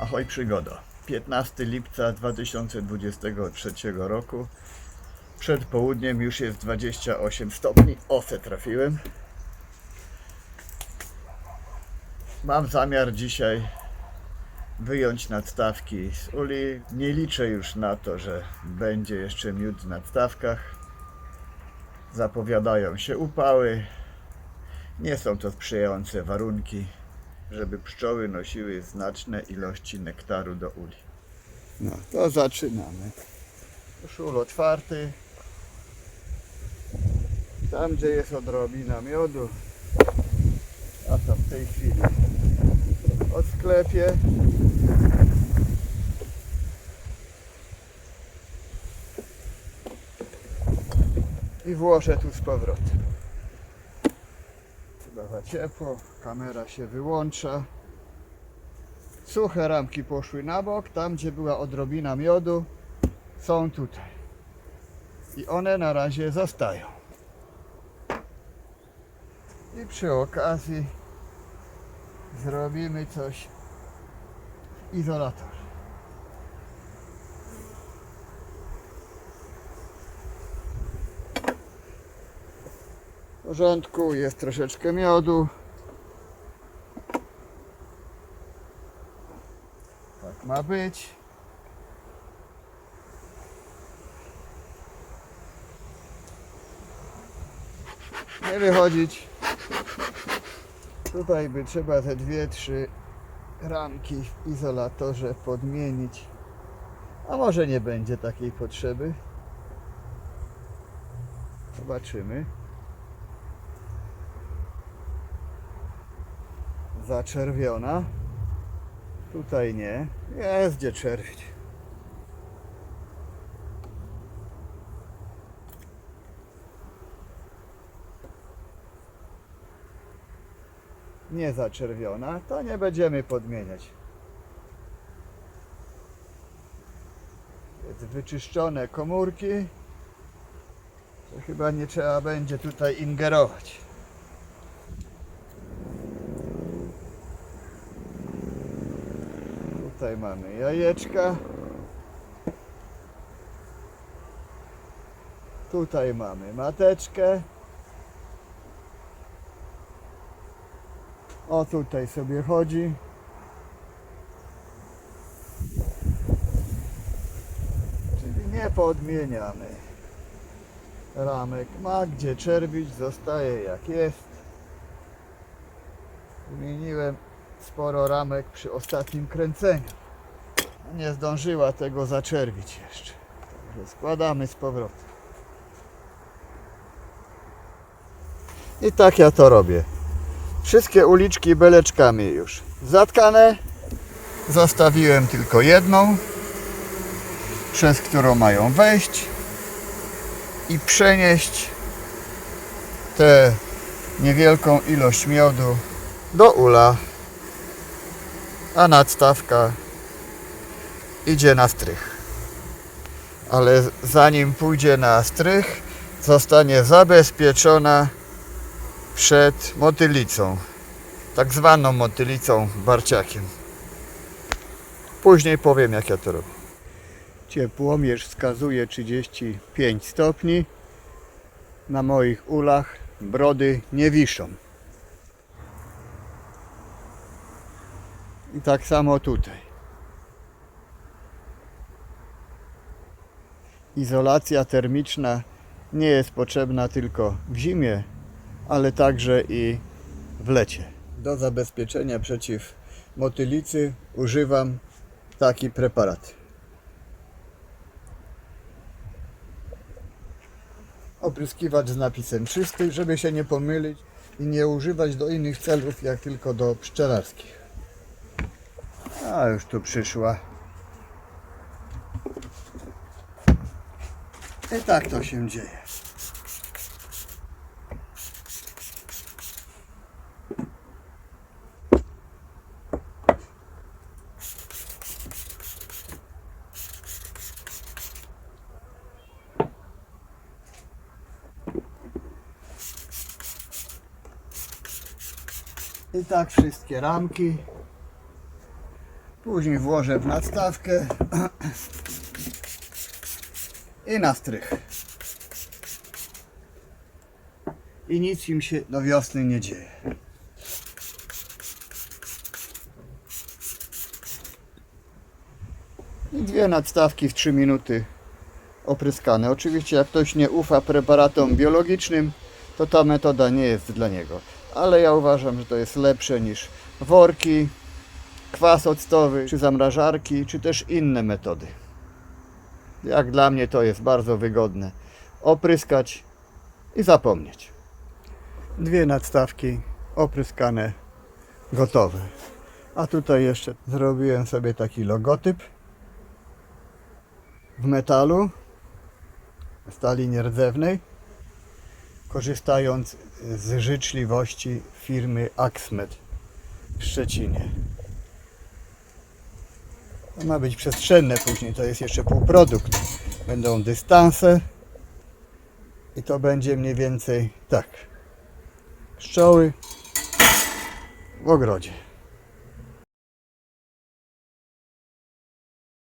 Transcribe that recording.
Ahoj przygoda. 15 lipca 2023 roku. Przed południem już jest 28 stopni. Ose trafiłem. Mam zamiar dzisiaj wyjąć nadstawki z uli. Nie liczę już na to, że będzie jeszcze miód w nadstawkach. Zapowiadają się upały. Nie są to sprzyjające warunki, żeby pszczoły nosiły znaczne ilości nektaru do uli. No, to zaczynamy. Szul otwarty. Tam, gdzie jest odrobina miodu, a to w tej chwili odsklepię. I włożę tu z powrotem. Ciepło, kamera się wyłącza. Suche ramki poszły na bok, tam gdzie była odrobina miodu, są tutaj. I one na razie zostają. I przy okazji zrobimy coś w izolatorze. Porządku, jest troszeczkę miodu. Tak ma być. Nie wychodzić. Tutaj by trzeba te dwie, trzy ramki w izolatorze podmienić. A może nie będzie takiej potrzeby. Zobaczymy. Zaczerwiona. Tutaj nie. Jest gdzie czerwić. Nie zaczerwiona, to nie będziemy podmieniać. Jest wyczyszczone komórki. To chyba nie trzeba będzie tutaj ingerować. Tutaj mamy jajeczka. Tutaj mamy mateczkę. O tutaj sobie chodzi. Czyli nie podmieniamy. Ramek ma gdzie czerwić, zostaje jak jest. Wymieniłem sporo ramek przy ostatnim kręceniu. Nie zdążyła tego zaczerwić jeszcze. Także składamy z powrotem. I tak ja to robię. Wszystkie uliczki beleczkami już zatkane. Zostawiłem tylko jedną, przez którą mają wejść i przenieść tę niewielką ilość miodu do ula, a nadstawka idzie na strych. Ale zanim pójdzie na strych, zostanie zabezpieczona przed motylicą, tak zwaną motylicą barciakiem. Później powiem jak ja to robię. Ciepłomierz wskazuje 35 stopni. Na moich ulach brody nie wiszą. I tak samo tutaj. Izolacja termiczna nie jest potrzebna tylko w zimie, ale także i w lecie. Do zabezpieczenia przeciw motylicy używam taki preparat. Opryskiwacz z napisem czysty, żeby się nie pomylić i nie używać do innych celów, jak tylko do pszczelarskich. A już tu przyszła. I tak to się dzieje. I tak wszystkie ramki Później włożę w nadstawkę i na strych. I nic im się do wiosny nie dzieje. I dwie nadstawki w 3 minuty opryskane. Oczywiście jak ktoś nie ufa preparatom biologicznym, to ta metoda nie jest dla niego. Ale ja uważam, że to jest lepsze niż worki, kwas octowy, czy zamrażarki, czy też inne metody. Jak dla mnie to jest bardzo wygodne. Opryskać i zapomnieć. Dwie nadstawki opryskane, gotowe. A tutaj jeszcze zrobiłem sobie taki logotyp w metalu, stali nierdzewnej, korzystając z życzliwości firmy Axmed w Szczecinie. To ma być przestrzenne później, to jest jeszcze półprodukt. Będą dystanse i to będzie mniej więcej tak. Pszczoły w ogrodzie.